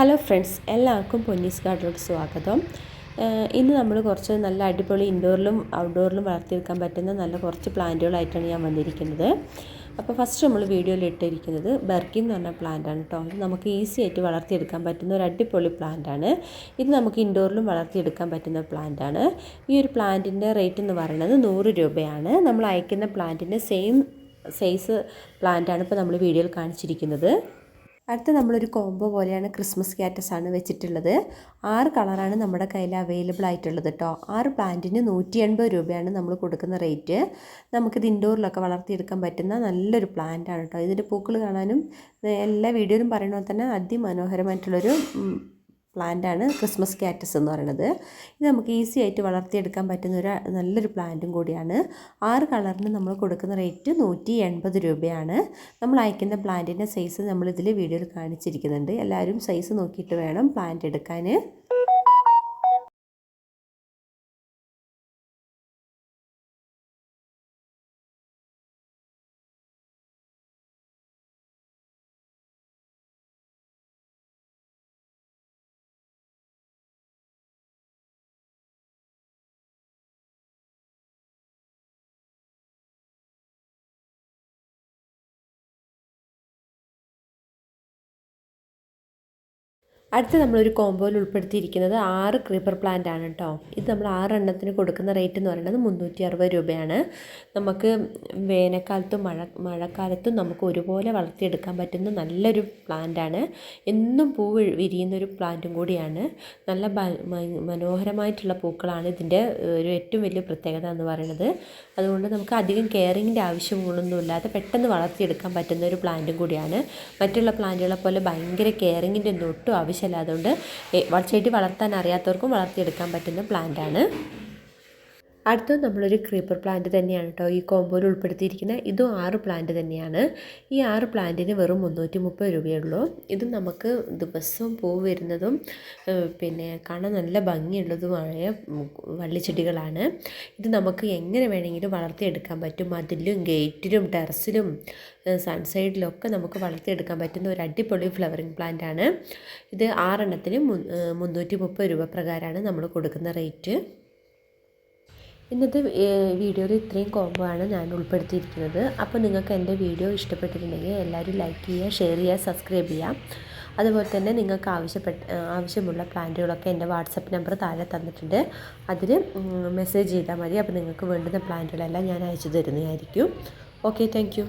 Hello friends എല്ലാവർക്കും പൊന്നീസ് ഗാർഡിലോട്ട് സ്വാഗതം ഇന്ന് നമ്മൾ കുറച്ച് നല്ല അടിപൊളി ഇൻഡോറിലും ഔട്ട്ഡോറിലും വളർത്തിയെടുക്കാൻ പറ്റുന്ന നല്ല കുറച്ച് പ്ലാന്റുകളായിട്ടാണ് ഞാൻ വന്നിരിക്കുന്നത്. അപ്പോൾ ഫസ്റ്റ് നമ്മൾ വീഡിയോയിൽ ഇട്ടിരിക്കുന്നത് ബർക്കി എന്ന് പറഞ്ഞ പ്ലാന്റാണ് കേട്ടോ ഇത് നമുക്ക് ഈസി ആയിട്ട് വളർത്തിയെടുക്കാൻ പറ്റുന്ന ഒരു അടിപൊളി പ്ലാന്റാണ് ഇത് നമുക്ക് ഇൻഡോറിലും വളർത്തിയെടുക്കാൻ പറ്റുന്ന പ്ലാന്റാണ് ഈ ഒരു പ്ലാന്റിന്റെ റേറ്റ് എന്ന് പറയുന്നത് നൂറ് രൂപയാണ്. നമ്മൾ അയക്കുന്ന പ്ലാന്റിന്റെ സെയിം സൈസ് പ്ലാന്റാണ് ഇപ്പോൾ നമ്മൾ വീഡിയോയിൽ കാണിച്ചിരിക്കുന്നത്. അടുത്ത നമ്മളൊരു കോംബോ പോലെയാണ് ക്രിസ്മസ് ക്യാറ്റസ് ആണ് വെച്ചിട്ടുള്ളത്. ആറ് കളറാണ് നമ്മുടെ കയ്യിൽ അവൈലബിൾ ആയിട്ടുള്ളത് കേട്ടോ ആറ് പ്ലാന്റിന് നൂറ്റി എൺപത് രൂപയാണ് നമ്മൾ കൊടുക്കുന്ന റേറ്റ് നമുക്കിത് ഇൻഡോറിലൊക്കെ വളർത്തിയെടുക്കാൻ പറ്റുന്ന നല്ലൊരു പ്ലാന്റ് ആണ് കേട്ടോ ഇതിന്റെ പൂക്കൾ കാണാനും എല്ലാ വീഡിയോയിലും പറയുന്നത് തന്നെ അതിമനോഹരമായിട്ടുള്ളൊരു പ്ലാന്റാണ് ക്രിസ്മസ് കാറ്റസ് എന്ന് പറയുന്നത്. ഇത് നമുക്ക് ഈസി ആയിട്ട് വളർത്തിയെടുക്കാൻ പറ്റുന്ന ഒരു നല്ലൊരു പ്ലാന്റും കൂടിയാണ്. ആറ് കളറിന് നമ്മൾ കൊടുക്കുന്ന റേറ്റ് നൂറ്റി എൺപത് രൂപയാണ്. നമ്മൾ അയക്കുന്ന പ്ലാന്റിന്റെ സൈസ് നമ്മളിതിൽ വീഡിയോയിൽ കാണിച്ചിരിക്കുന്നുണ്ട്. എല്ലാവരും സൈസ് നോക്കിയിട്ട് വേണം പ്ലാന്റ് എടുക്കാൻ. അടുത്ത് നമ്മളൊരു കോമ്പോയിൽ ഉൾപ്പെടുത്തിയിരിക്കുന്നത് ആറ് ക്രീപ്പർ പ്ലാന്റ് ആണ് കേട്ടോ ഇത് നമ്മൾ ആറെണ്ണത്തിന് കൊടുക്കുന്ന റേറ്റ് എന്ന് പറയുന്നത് മുന്നൂറ്റി അറുപത് രൂപയാണ്. നമുക്ക് വേനൽക്കാലത്തും മഴ മഴക്കാലത്തും നമുക്ക് ഒരുപോലെ വളർത്തിയെടുക്കാൻ പറ്റുന്ന നല്ലൊരു പ്ലാന്റ് ആണ്. എന്നും പൂ വിരിയുന്ന ഒരു പ്ലാന്റും കൂടിയാണ്. നല്ല മനോഹരമായിട്ടുള്ള പൂക്കളാണ് ഇതിന്റെ ഒരു ഏറ്റവും വലിയ പ്രത്യേകത എന്ന് പറയുന്നത്. അതുകൊണ്ട് നമുക്ക് അധികം കെയറിങ്ങിന്റെ ആവശ്യങ്ങളൊന്നുമില്ലാതെ പെട്ടെന്ന് വളർത്തിയെടുക്കാൻ പറ്റുന്ന ഒരു പ്ലാന്റും കൂടിയാണ്. മറ്റുള്ള പ്ലാന്റുകളെ പോലെ ഭയങ്കര കെയറിങ്ങിന്റെ ഒന്നും ഒട്ടും ആവശ്യം ആവശ്യമില്ല അതുകൊണ്ട് ചെടി വളർത്താൻ അറിയാത്തവർക്കും വളർത്തിയെടുക്കാൻ പറ്റുന്ന പ്ലാന്റാണ് അടുത്തത് നമ്മളൊരു ക്രീപ്പർ പ്ലാന്റ് തന്നെയാണ് കേട്ടോ. ഈ കോമ്പോയിൽ ഉൾപ്പെടുത്തിയിരിക്കുന്നത് ഇതും ആറ് പ്ലാന്റ് തന്നെയാണ്. ഈ ആറ് പ്ലാന്റിന് വെറും മുന്നൂറ്റി മുപ്പത് രൂപയുള്ളൂ ഇത് നമുക്ക് ദിവസവും പൂ വരുന്നതും പിന്നെ കാണാൻ നല്ല ഭംഗിയുള്ളതുമായ വള്ളിച്ചെടികളാണ്. ഇത് നമുക്ക് എങ്ങനെ വേണമെങ്കിലും വളർത്തിയെടുക്കാൻ പറ്റും. മതിലും ഗേറ്റിലും ടെറസിലും സൺസൈഡിലൊക്കെ നമുക്ക് വളർത്തിയെടുക്കാൻ പറ്റുന്ന ഒരു അടിപൊളി ഫ്ലവറിങ് പ്ലാന്റ് ആണ്. ഇത് ആറെണ്ണത്തിന് മുന്നൂറ്റി മുപ്പത് രൂപ പ്രകാരമാണ് നമ്മൾ കൊടുക്കുന്ന റേറ്റ്. ഇന്നത്തെ വീഡിയോയിൽ ഇത്രയും കോംബോ ആണ് ഞാൻ ഉൾപ്പെടുത്തിയിരിക്കുന്നത്. അപ്പോൾ നിങ്ങൾക്ക് എന്റെ വീഡിയോ ഇഷ്ടപ്പെട്ടിട്ടുണ്ടെങ്കിൽ എല്ലാവരും ലൈക്ക് ചെയ്യുക ഷെയർ ചെയ്യുക സബ്സ്ക്രൈബ് ചെയ്യുക. അതുപോലെ തന്നെ നിങ്ങൾക്ക് ആവശ്യപ്പെട്ട ആവശ്യമുള്ള പ്ലാന്റുകളൊക്കെ എന്റെ വാട്സപ്പ് നമ്പർ താഴെ തന്നിട്ടുണ്ട്. അതിൽ മെസ്സേജ് ചെയ്താൽ മതി. അപ്പോൾ നിങ്ങൾക്ക് വേണ്ടുന്ന പ്ലാന്റുകളെല്ലാം ഞാൻ അയച്ചു തരുന്നതായിരിക്കും. Okay thank